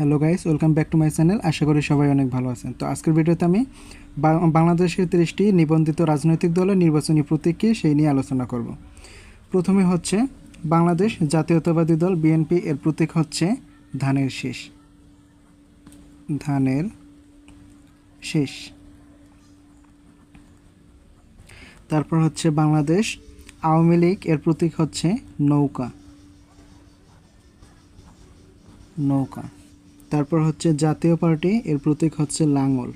Hello guys welcome back to my channel আশা করি সবাই অনেক ভালো আছেন। তো আজকের ভিডিওতে আমি বাংলাদেশের তিরিশটি নিবন্ধিত রাজনৈতিক দলের নির্বাচনী প্রতীককে সেই নিয়ে আলোচনা করব। প্রথমে হচ্ছে বাংলাদেশ জাতীয়তাবাদী দল বিএনপি এর প্রতীক হচ্ছে ধানের শীষ। ধানের শীষ। তারপর হচ্ছে বাংলাদেশ আওয়ামী লীগ এর প্রতীক হচ্ছে নৌকা। নৌকা। তারপর হচ্ছে জাতীয় পার্টি, এর প্রতীক হচ্ছে লাঙল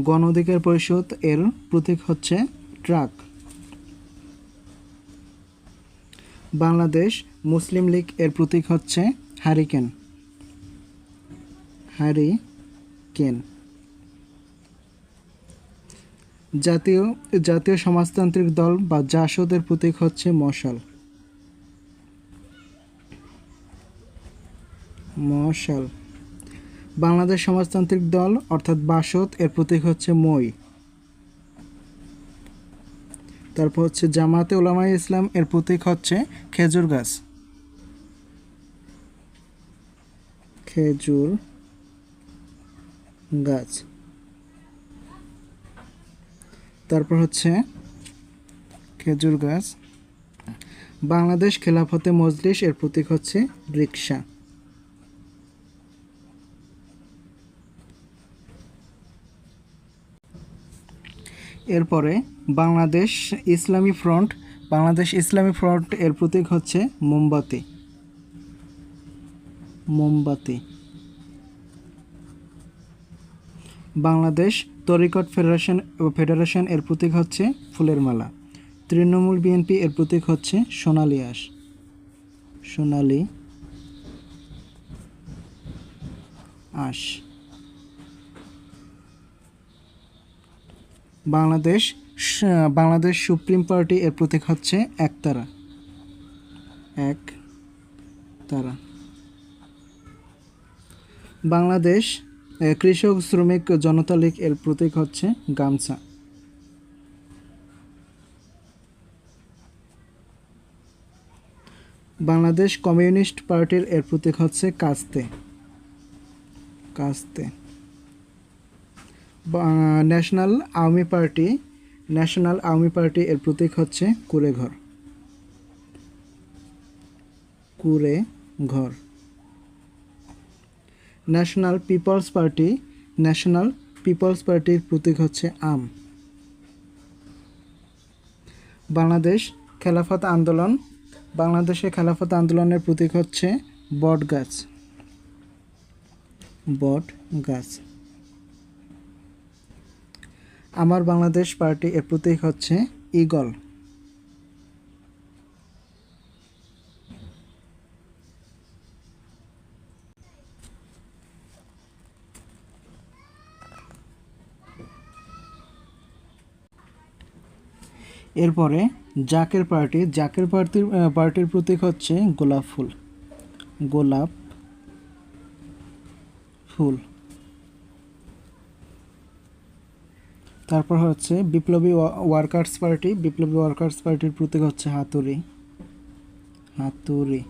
গণ অধিকার পরিষদ, এর প্রতীক হচ্ছে ট্রাক। বাংলাদেশ মুসলিম লীগ, এর প্রতীক হচ্ছে হারিকেন। হারিকেন। জাতীয় জাতীয় সমাজতান্ত্রিক দল বা জাসদের প্রতীক হচ্ছে মশাল। মশাল। বাংলাদেশ সমাজতান্ত্রিক দল, অর্থাৎ বাসদ, এর প্রতীক হচ্ছে মই। তারপর হচ্ছে জামাতে ওলামাই ইসলাম, এর প্রতীক হচ্ছে খেজুর গাছ। খেজুর গাছ। তারপর হচ্ছে খেজুর গাছ। বাংলাদেশ খেলাফতে মজলিস, এর প্রতীক হচ্ছে রিক্সা এরপরে বাংলাদেশ ইসলামী ফ্রন্ট, বাংলাদেশ ইসলামী ফ্রন্ট এর প্রতীক হচ্ছে মোমবাতি। মোমবাতি। বাংলাদেশ তরিকট ফেডারেশন ফেডারেশন এর প্রতীক হচ্ছে ফুলের মালা। তৃণমূল বিএনপি এর প্রতীক হচ্ছে সোনালি আঁশ। সোনালী আঁশ। বাংলাদেশ বাংলাদেশ সুপ্রিম পার্টি এর প্রতীক হচ্ছে একতারা। এক তারা বাংলাদেশ কৃষক শ্রমিক জনতা লীগ এর প্রতীক হচ্ছে গামছা। বাংলাদেশ কমিউনিস্ট পার্টির এর প্রতীক হচ্ছে কাস্তে। কাস্তে। National Awami Party, National Awami Party এর প্রতীক হচ্ছে কুড়ে ঘর। কুড়ে ঘর। National People's Party, National People's পার্টির প্রতীক হচ্ছে আম। বাংলাদেশ খেলাফত আন্দোলন বাংলাদেশে খেলাফত আন্দোলনের প্রতীক হচ্ছে বট গাছ বট গাছ আমার বাংলাদেশ পার্টি এর প্রতীক হচ্ছে ইগল এরপরে জাকের পার্টি, জাকের পার্টির পার্টির প্রতীক হচ্ছে গোলাপ ফুল। গোলাপ ফুল। তারপর হচ্ছে বিপ্লবী ওয়া- ওয়ার্কার্স পার্টি। বিপ্লবী ওয়ার্কার্স পার্টির প্রতীক হচ্ছে হাতুড়ি। হাতুড়ি।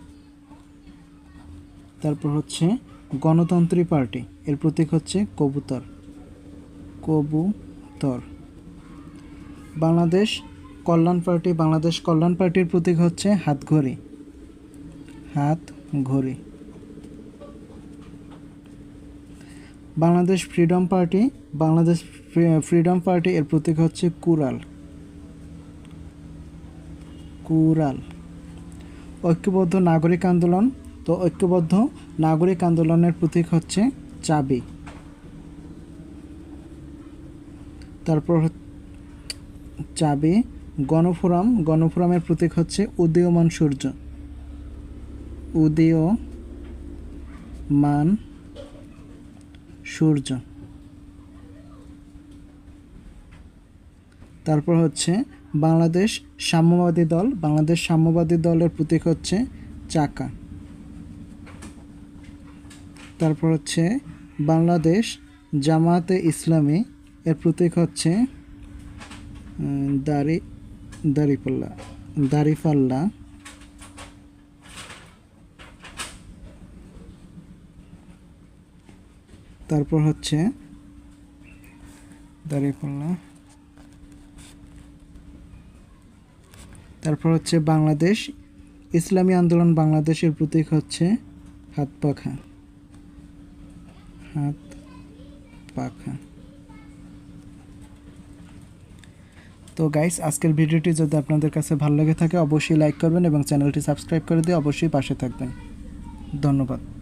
তারপর হচ্ছে গণতন্ত্রী পার্টি। এর প্রতীক হচ্ছে কবুতর। কবুতর। বাংলাদেশ কল্যাণ পার্টি বাংলাদেশ কল্যাণ পার্টির প্রতীক হচ্ছে হাতঘড়ি। হাত ঘড়ি Bangladesh Freedom Party Bangladesh Freedom Party এর প্রতীক হচ্ছে কুরাল কুরাল ঐক্যবদ্ধ নাগরিক আন্দোলন তো ঐক্যবদ্ধ নাগরিক আন্দোলনের প্রতীক হচ্ছে চাবি। তারপর চাবি, গণফোরাম, গণফোরামের প্রতীক হচ্ছে উদীয়মান সূর্য। উদীয়মান সূর্য। তারপর হচ্ছে বাংলাদেশ সাম্যবাদী দল। বাংলাদেশ সাম্যবাদী দলের প্রতীক হচ্ছে চাকা। তারপর হচ্ছে বাংলাদেশ জামাতে ইসলামী এর প্রতীক হচ্ছে দাড়ি দাড়িপাল্লা দাড়িপাল্লা তারপর হচ্ছে দাঁড়িয়ে পড়লাম তারপর হচ্ছে বাংলাদেশ। ইসলামী আন্দোলন বাংলাদেশের প্রতীক হচ্ছে হাত পাখা। হাত পাখা। তো গাইস আজকের ভিডিওটি যদি আপনাদের কাছে ভালো লেগে থাকে, অবশ্যই লাইক করবেন এবং চ্যানেলটি সাবস্ক্রাইব করে দিয়ে অবশ্যই পাশে থাকবেন। ধন্যবাদ।